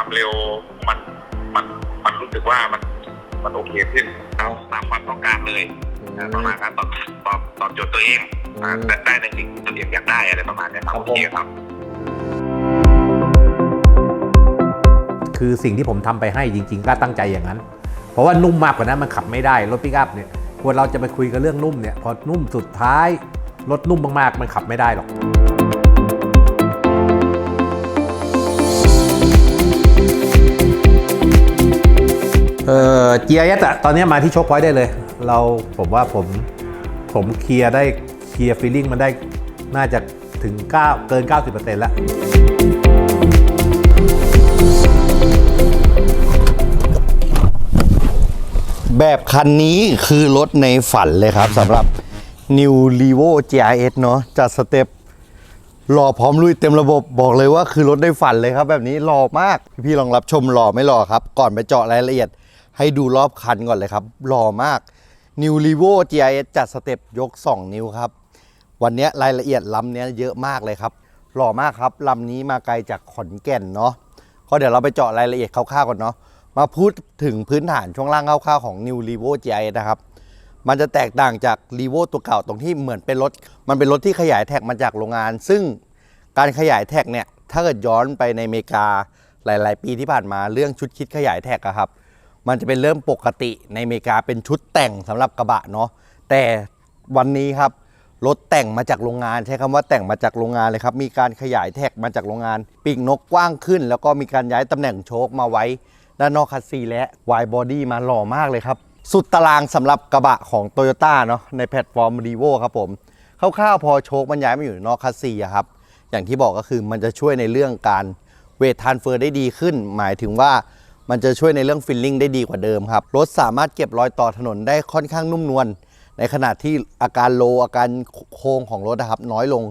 ความเร็วมันมันมันรู้สึกว่ามันมันโอเคขึ้นเอาตามความต้องการเลยอ่าประมาณนั้นตอบตอบตอบโจทย์ตัวเองอ่าได้ได้ในสิ่งที่ตัวเองอยากได้อะไรประมาณนี้ครับครับโอเคครับ คือสิ่งที่ผมทำไปให้จริง ๆ ก็ตั้งใจอย่างนั้น เพราะว่านุ่มมากกว่านั้นมันขับไม่ได้รถปิกอัพเนี่ยควรเราจะไปคุยกันเรื่องนุ่มเนี่ยพอนุ่มสุดท้ายรถนุ่มมากๆ มันขับไม่ได้หรอก เออ GIS อะตอนนี้มาที่โชคพอยต์ได้เลย เราผมว่าผมผมเคลียร์ได้เคลียร์ฟีลลิ่งมันได้น่าจะถึง 9 เกิน 90%แล้วแบบคันนี้คือรถในฝันเลยครับสำหรับ New r e v o GRS เนาะจัดสเต็ปหล่อพร้อมลุยเต็มระบบบอกเลยว่าคือรถในฝันเลยครับ แบบนี้หล่อมาก พี่ๆลองรับชมหล่อไม่หล่อครับ ก่อนไปเจาะรายละเอียด ให้ดูรอบคันก่อนเลยครับหล่อมาก New r e v o GRS จัดสเต็ปยก 2 นิ้วครับ วันนี้รายละเอียดลำนี้เยอะมากเลยครับ หล่อมากครับลำนี้มาไกลจากขอนแก่นเนาะก็เดี๋ยวเราไปเจาะรายละเอียดคร่าวๆก่อนเนาะมาพูดถึงพื้นฐานช่วงล่างคร่าวๆของ New r e v o GIS นะครับมันจะแตกต่างจาก r e v o ตัวเก่าตรงที่เหมือนเป็นรถ มันเป็นรถที่ขยายแท็กมาจากโรงงาน ซึ่งการขยายแท็กเนี่ย ถ้าเกิดย้อนไปในอเมริกาหลาย ๆ ปีที่ผ่านมาเรื่องชุดคิดขยายแท็กอะครับ มันจะเป็นเรื่องปกติในอเมริกาเป็นชุดแต่งสำหรับกระบะเนาะแต่วันนี้ครับรถแต่งมาจากโรงงานใช้คำว่าแต่งมาจากโรงงานเลยครับ มีการขยายแท็กมาจากโรงงาน ปีกนกกว้างขึ้น แล้วก็มีการย้ายตำแหน่งโชคมาไว้ ด้านนอกคัสซีและวายบอดี้มาหล่อมากเลยครับ สุดตารางสำหรับกระบะของ t o y ยต้าเนาะในแพลตฟอร์ม r e v o ครับผมคร่าวๆพอโชคมันย้ายมาอยู่นอกคัสซีอะครับอย่างที่บอกก็คือมันจะช่วยในเรื่องการเวททานเฟอร์ได้ดีขึ้น หมายถึงว่า มันจะช่วยในเรื่องฟิลลิ่งได้ดีกว่าเดิมครับ รถสามารถเก็บรอยต่อถนนได้ค่อนข้างนุ่มนวลในขณะที่อาการโลอาการโค้งของรถนะครับน้อยลง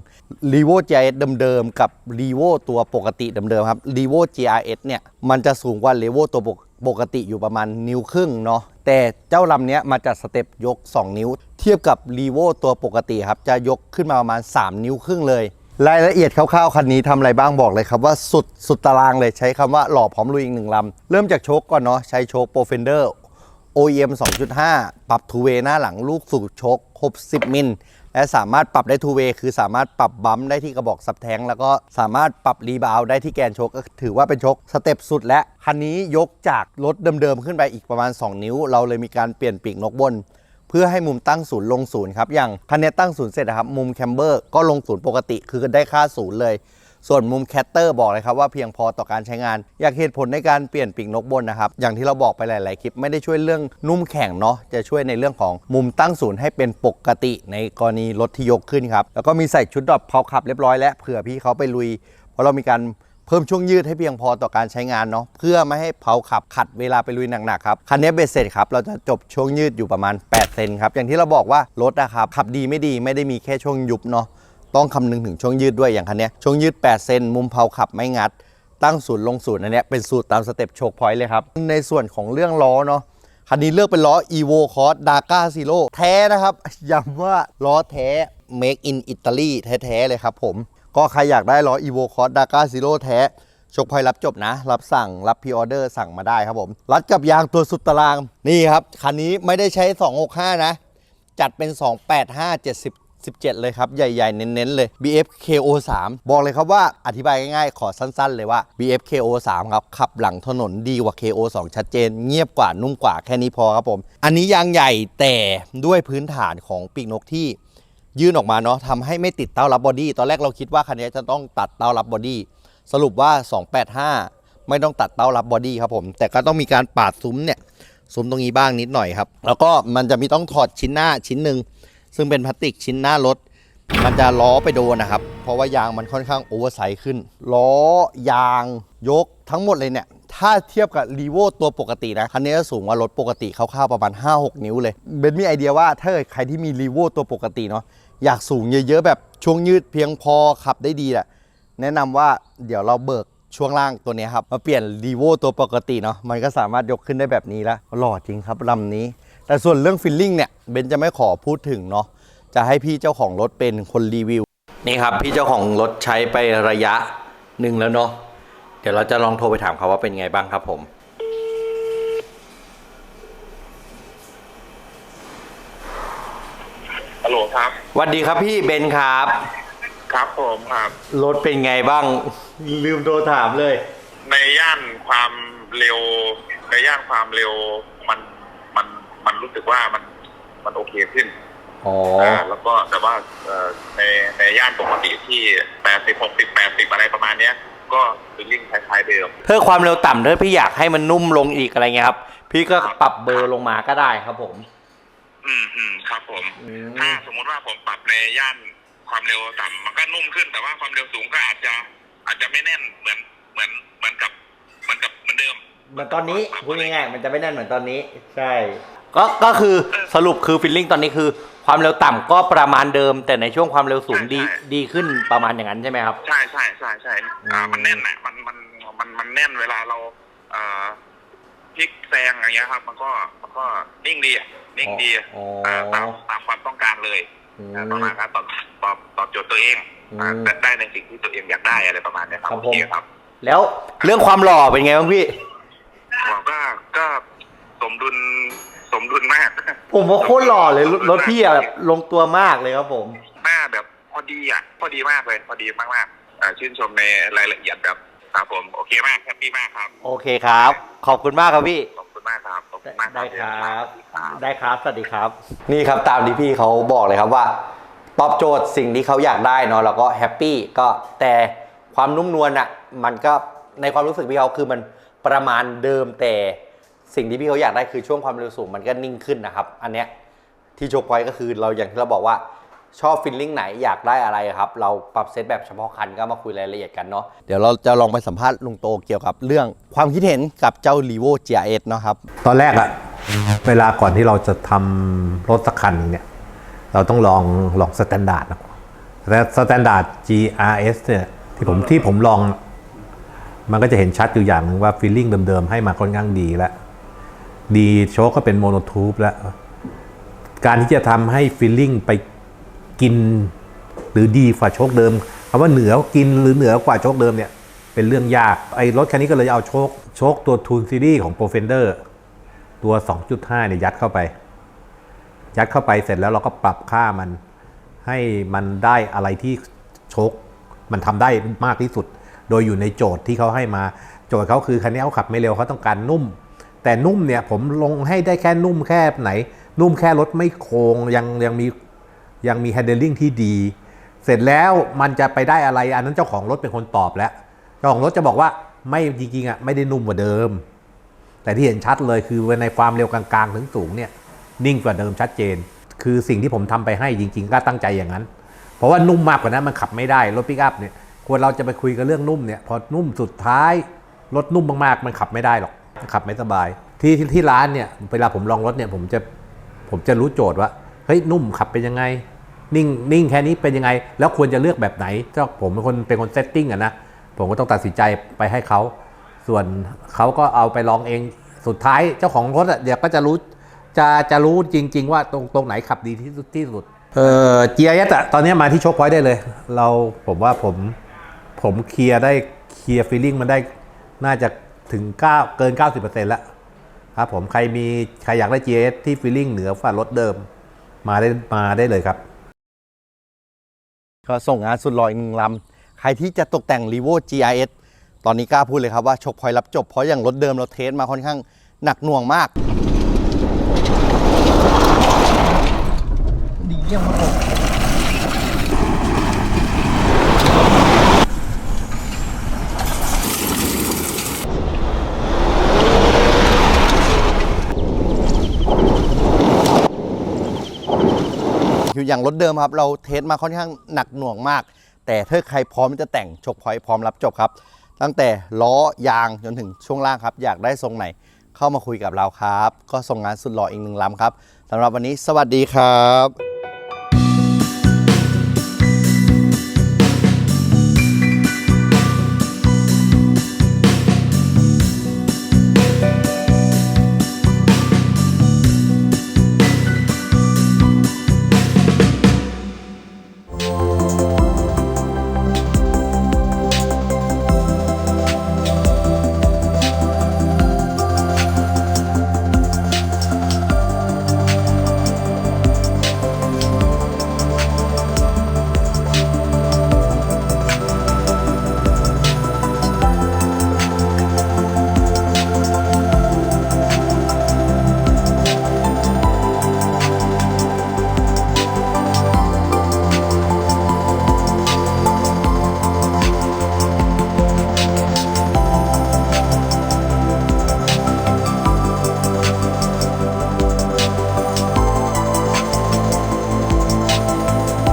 r e v o GRS เดิมๆกับ r e v o ตัวปกติเดิมๆครับ r e v o GRS เนี่ยมันจะสูงกว่า r e v o ตัวปกติอยู่ประมาณนิ้วครึ่งเนาะแต่เจ้าลำเนี้ยมาจัดสเต็ปยก 2 นิ้ว เทียบกับ r e v o ตัวปกติครับจะยกขึ้นมาประมาณ 3 นิ้วครึ่งเลย รายละเอียดคร่าวๆคันนี้ทำอะไรบ้างบอกเลยครับว่าสุดสุดตารางเลยใช้คำว่าหล่อพร้อมลุยอีกหนึ่งลำ เริ่มจากโชคก่อนเนาะใช้โชค Pro Fender OEM 2.5 ปรับทูเวหน้าหลังลูกสูบชกครบ10มิล และสามารถปรับได้ทูเวคือสามารถปรับบัมป์ได้ที่กระบอกซับแทงแล้วก็สามารถปรับรีบาวได้ที่แกนโชกก็ถือว่าเป็นโชกสเต็ปสุดและคันนี้ยกจากรถเดิมๆขึ้นไปอีกประมาณ 2 นิ้ว เราเลยมีการเปลี่ยนปีกนกบน เพื่อให้มุมตั้งศูนย์ลงศูนย์ครับ อย่างคันนี้ตั้งศูนย์เสร็จนะครับ มุมแคมเบอร์ก็ลงศูนย์ปกติ คือได้ค่าศูนย์เลย ส่วนมุมแคตเตอร์บอกเลยครับว่าเพียงพอต่อการใช้งาน อยากเหตุผลในการเปลี่ยนปีกนกบนนะครับ อย่างที่เราบอกไปหลาย ๆ คลิปไม่ได้ช่วยเรื่องนุ่มแข็งเนาะ จะช่วยในเรื่องของมุมตั้งศูนย์ให้เป็นปกติในกรณีรถที่ยกขึ้นครับ แล้วก็มีใส่ชุดดรอปเพาขับเรียบร้อยแล้วเผื่อพี่เขาไปลุย เพราะเรามีการ เพิ่มช่วงยืดให้เพียงพอต่อการใช้งานเนาะเพื่อไม่ให้เผาขับขัดเวลาไปลุยหนักๆครับคันนี้เบสเสร็จครับเราจะจบช่วงยืดอยู่ประมาณ 8 เซนครับอย่างที่เราบอกว่ารถนะครับขับดีไม่ดีไม่ได้มีแค่ช่วงยุบเนาะต้องคำนึงถึงช่วงยืดด้วยอย่างคันนี้ช่วงยืด 8 เซนมุมเผาขับไม่งัด ตั้งศูนย์ลงศูนย์อันนี้เป็นสูตรตามสเต็ปโชคพอยต์เลยครับในส่วนของเรื่องล้อเนาะคันนี้เลือกเป็นล้อ Evo Cross Daga Zero แท้นะครับย้ำว่าล้อแท้ Make in Italy แท้ๆเลยครับผม ก็ใครอยากได้ล้อ Evo Cross Daga Zero แท้โชคพอยรับจบนะ รับสั่งรับพรีออเดอร์สั่งมาได้ครับผมรัดกับยางตัวสุดตารางนี่ครับ คันนี้ไม่ได้ใช้ 265 นะ จัดเป็น 285 70 17 เลยครับ ใหญ่ๆ เน้น ๆ เลย BF KO 3 บอกเลยครับว่าอธิบายง่ายๆ ขอสั้น ๆ เลยว่า BF KO 3 ครับ ขับหลังถนนดีกว่า KO 2 ชัดเจน เงียบกว่านุ่มกว่าแค่นี้พอครับผม อันนี้ยางใหญ่แต่ด้วยพื้นฐานของปีกนกที่ ยื่นออกมาเนาะทำให้ไม่ติดเต้ารับบอดี้ตอนแรกเราคิดว่าคันนี้จะต้องตัดเต้ารับบอดี้สรุปว่า 285 ไม่ต้องตัดเต้ารับบอดี้ครับผม แต่ก็ต้องมีการปาดซุ้มเนี่ยซุ้มตรงนี้บ้างนิดหน่อยครับ แล้วก็มันจะมีต้องถอดชิ้นหน้าชิ้นหนึ่งซึ่งเป็นพลาสติกชิ้นหน้ารถมันจะล้อไปโดนนะครับ เพราะว่ายางมันค่อนข้างโอเวอร์ไซส์ขึ้น ล้อยางยกทั้งหมดเลยเนี่ย ถ้าเทียบกับรีโวตัวปกตินะ คันนี้จะสูงกว่ารถปกติคร่าวๆประมาณ 5-6 นิ้วเลยเบนมีไอเดียว่าถ้าเกิดใครที่มีรีโวตัวปกติเนาะอยากสูงเยอะๆ แบบช่วงยืดเพียงพอขับได้ดีแหละแนะนำว่าเดี๋ยวเราเบิกช่วงล่างตัวนี้ครับ มาเปลี่ยนรีโวตัวปกติเนาะมันก็สามารถยกขึ้นได้แบบนี้แล้วหล่อจริงครับลำนี้ แต่ส่วนเรื่องฟิลลิ่งเนี่ยเบนจะไม่ขอพูดถึงเนาะจะให้พี่เจ้าของรถเป็นคนรีวิว นี่ครับ พี่เจ้าของรถใช้ไประยะหนึ่งแล้วเนาะ เดี๋ยวเราจะลองโทรไปถามเขาว่าเป็นไงบ้างครับผม ฮัลโหลครับสวัสดีครับพี่เบนครับ ครับผมครับ รถเป็นไงบ้าง ลืมโทรถามเลย ในย่านความเร็ว ในย่านความเร็วมันมันมันรู้สึกว่ามันมันโอเคขึ้นอ๋ออ่าแล้วก็แต่ว่าเอ่อในในย่านปกติที่แปดสิบหกสิบแปดสิบอะไรประมาณเนี้ย ก็คือลิ่งคล้ายๆเดิม เพื่อความเร็วต่ำถ้าพี่อยากให้มันนุ่มลงอีกอะไรเงี้ยครับ พี่ก็ปรับเบอร์ลงมาก็ได้ครับผมอืมอืมครับผม อืมถ้าสมมุติว่าผมปรับในย่านความเร็วต่ำมันก็นุ่มขึ้น แต่ว่าความเร็วสูงก็อาจจะ อาจจะไม่แน่นเหมือนเหมือนเหมือนกับเหมือนกับเหมือนเดิม เหมือนตอนนี้พูดง่ายๆมันจะไม่แน่นเหมือนตอนนี้ ใช่ ก็ก็คือสรุปคือฟิลลิ่งตอนนี้คือ ความเร็วต่ำก็ประมาณเดิม แต่ในช่วงความเร็วสูงดีดีขึ้นประมาณอย่างนั้นใช่ไหมครับ ใช่ใช่ใช่ใช่อ่าอืม มันแน่นนะมันมันมันมันแน่นเวลาเรา เอ่อพลิกแซงอย่างเงี้ยครับ มันก็มันก็นิ่งดีอะนิ่งดีอ๋ออ่าตามตามความต้องการเลยอืม อ่าประมาณนั้นตอบตอบตอบโจทย์ตัวเองอ่าอืมได้ได้ในสิ่งที่ตัวเองอยากได้อะไรประมาณเนี้ยครับครับโอผมเคครับ แล้วเรื่องความหล่อเป็นไงบ้างพี่เราก็ก็สมดุล สมดุลมากผมว่าโคตรหล่อเลยรถรถพี่อะแบบลงตัวมากเลยครับผมหน้าแบบพอดีอะพอดีมากเลยพอดีมากมากๆอ่าชื่นชมในรายละเอียดแบบครับผมโอเคมากแฮปปี้มากครับ โอเคครับ ขอบคุณมากครับพี่ขอบคุณมากครับขอบคุณมากได้ครับครับ ได้ครับสวัสดีครับ นี่ครับตามที่พี่เขาบอกเลยครับว่า ตอบโจทย์สิ่งที่เขาอยากได้เนาะแล้วก็แฮปปี้ก็แต่ความนุ่มนวลอะมันก็ในความรู้สึกพี่เขาคือมันประมาณเดิมแต่ สิ่งที่พี่เขาอยากได้คือช่วงความเร็วสูงมันก็นิ่งขึ้นนะครับ อันเนี้ยที่โชว์พอยต์ก็คือเราอย่างที่เราบอกว่าชอบฟิลลิ่งไหนอยากได้อะไรครับ เราปรับเซตแบบเฉพาะคันก็มาคุยรายละเอียดกันเนาะเดี๋ยวเราจะลองไปสัมภาษณ์ลุงโตเกี่ยวกับเรื่องความคิดเห็นกับเจ้า r e v o GRS เนาะครับ ตอนแรกอะเวลาก่อนที่เราจะทำรถสักคันหนึ่งเนี่ย เราต้องลองลองสแตนดาร์ดนะแต่สแตนดาร์ด GRS เนี่ยที่ผมที่ผมลอง มันก็จะเห็นชัดอยู่อย่างหนึ่งว่าฟีลลิ่งเดิมๆ ให้มาค่อนข้างดีแล้ว ดีโชคก็เป็นโมโนทูบแล้ว การที่จะทำให้ฟีลลิ่งไปกิน หรือดีกว่าโชคเดิมคำว่าเหนือกินหรือเหนือกว่าโชคเดิมเนี่ย เป็นเรื่องยาก ไอ้รถคันนี้ก็เลยเอาโชคโชคตัวทูนซีรีส์ของ p r o f e n d e r ตัว 2.5 เนี่ยยัดเข้าไป ยัดเข้าไปเสร็จแล้วเราก็ปรับค่ามัน ให้มันได้อะไรที่โชคมันทำได้มากที่สุด โดยอยู่ในโจทย์ที่เขาให้มา โจทย์เขาคือคันนี้เขาขับไม่เร็วเขาต้องการนุ่ม แต่นุ่มเนี่ยผมลงให้ได้แค่นุ่มแค่ไหน นุ่มแค่รถไม่โค้งยังยังมียังมี handling ที่ดี เสร็จแล้วมันจะไปได้อะไร อันนั้นเจ้าของรถเป็นคนตอบแล้ว เจ้าของรถจะบอกว่าไม่จริงๆอะไม่ได้นุ่มกว่าเดิม แต่ที่เห็นชัดเลยคือในความเร็วกลางๆ ถึงสูงเนี่ยนิ่งกว่าเดิมชัดเจน คือสิ่งที่ผมทำไปให้จริง ๆ ก็ตั้งใจอย่างนั้น เพราะว่านุ่มมากกว่านั้นมันขับไม่ได้รถปิกอัพเนี่ยควรเราจะไปคุยกันเรื่องนุ่มเนี่ยพอนุ่มสุดท้ายรถนุ่มมากๆมันขับไม่ได้หรอก ขับไม่สบาย ที่ที่ร้านเนี่ยเวลาผมลองรถเนี่ยผมจะผมจะรู้โจทย์ว่าเฮ้ยนุ่มขับเป็นยังไง นิ่งนิ่งแค่นี้เป็นยังไง แล้วควรจะเลือกแบบไหนเจ้าผมเป็นคนเป็นคนเซตติ้งอะนะผมก็ต้องตัดสินใจไปให้เขา ส่วนเขาก็เอาไปลองเองสุดท้ายเจ้าของรถอะเดี๋ยวก็จะรู้จะจะรู้จริง ๆ ว่าตรงตรงไหนขับดีที่สุดที่สุดเออ GIS อะตอนนี้มาที่โชคพอยต์ได้เลย เราผมว่าผมผมเคลียร์ได้เคลียร์ฟีลลิ่งมันได้น่าจะ ถึง 9 เกิน 90%แล้วครับผมใครมีใครอยากได้ G S ที่ฟีลลิ่งเหนือฝ่ารถเดิม มาได้มาได้เลยครับ ก็ส่งงานสุดหล่ออีกหนึ่งลำ ใครที่จะตกแต่ง r e v o GRS ตอนนี้กล้าพูดเลยครับว่าชกพอยรับจบ เพราะอย่างรถเดิมเราเทสมาค่อนข้างหนักหน่วงมาก ดีเยี่ยมมาก คืออย่างรถเดิมครับ เราเทสมาค่อนข้างหนักหน่วงมาก แต่ถ้าใครพร้อมจะแต่งชกพอยพร้อมรับจบครับ ตั้งแต่ล้อยางจนถึงช่วงล่างครับ อยากได้ทรงไหนเข้ามาคุยกับเราครับ ก็ส่งงานสุดหล่ออีกหนึ่งลำครับสำหรับวันนี้สวัสดีครับ